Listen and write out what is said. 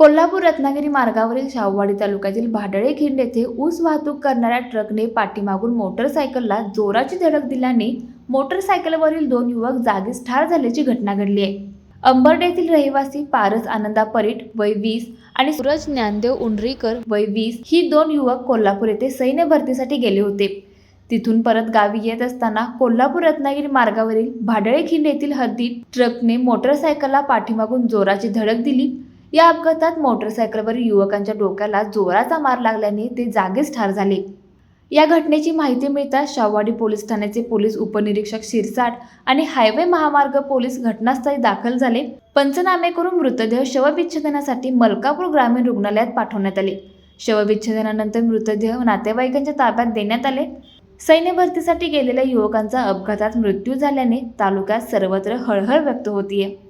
कोल्हापूर रत्नागिरी मार्गावरील शाहूवाडी तालुक्यातील भाडळे खिंड येथे ऊस वाहतूक करणाऱ्या ट्रकने पाठीमागून मोटरसायकलला जोराची धडक दिल्याने मोटरसायकलवरील दोन युवक जागीच ठार झाल्याची घटना घडली आहे. अंबर्डे येथील रहिवासी पारस आनंदा परीट वय वीस आणि सूरज ज्ञानदेव उंडरीकर वय वीस ही दोन युवक कोल्हापूर येथे सैन्य भरतीसाठी गेले होते. तिथून परत गावी येत असताना कोल्हापूर रत्नागिरी मार्गावरील भाडळे खिंड येथील हद्दीत ट्रकने मोटरसायकलला पाठीमागून जोराची धडक दिली या अपघातात मोटरसायकलवरील युवकांच्या डोक्याला जोराचा मार लागल्याने ते जागीच ठार झाले. या घटनेची माहिती मिळताच शाहवाडी पोलीस ठाण्याचे पोलीस उपनिरीक्षक शिरसाट आणि हायवे महामार्ग पोलीस घटनास्थळी दाखल झाले. पंचनामे करून मृतदेह शवविच्छेदनासाठी मलकापूर ग्रामीण रुग्णालयात पाठवण्यात आले. शवविच्छेदनानंतर मृतदेह नातेवाईकांच्या ताब्यात देण्यात आले. सैन्य भरतीसाठी गेलेल्या युवकांचा अपघातात मृत्यू झाल्याने तालुक्यात सर्वत्र हळहळ व्यक्त होतीये.